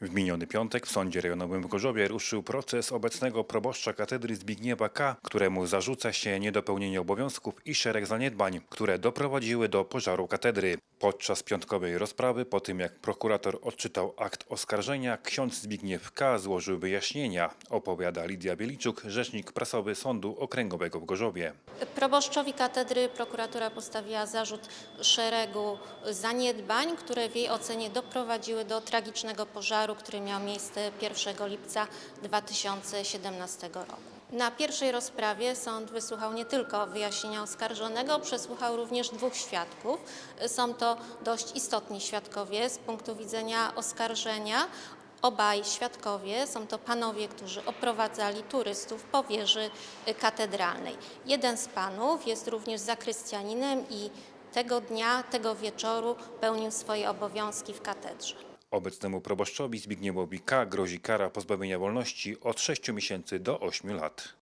W miniony piątek w Sądzie Rejonowym w Gorzowie ruszył proces obecnego proboszcza katedry Zbigniewa K., któremu zarzuca się niedopełnienie obowiązków i szereg zaniedbań, które doprowadziły do pożaru katedry. Podczas piątkowej rozprawy, po tym jak prokurator odczytał akt oskarżenia, ksiądz Zbigniew K. złożył wyjaśnienia, opowiada Lidia Bieliczuk, rzecznik prasowy Sądu Okręgowego w Gorzowie. Proboszczowi katedry prokuratura postawiła zarzut szeregu zaniedbań, które w jej ocenie doprowadziły do tragicznego pożaru, który miał miejsce 1 lipca 2017 roku. Na pierwszej rozprawie sąd wysłuchał nie tylko wyjaśnienia oskarżonego, przesłuchał również dwóch świadków. Są to dość istotni świadkowie z punktu widzenia oskarżenia. Obaj świadkowie są to panowie, którzy oprowadzali turystów po wieży katedralnej. Jeden z panów jest również zakrystianinem i tego dnia, tego wieczoru pełnił swoje obowiązki w katedrze. Obecnemu proboszczowi Zbigniewowi K. grozi kara pozbawienia wolności od 6 miesięcy do 8 lat.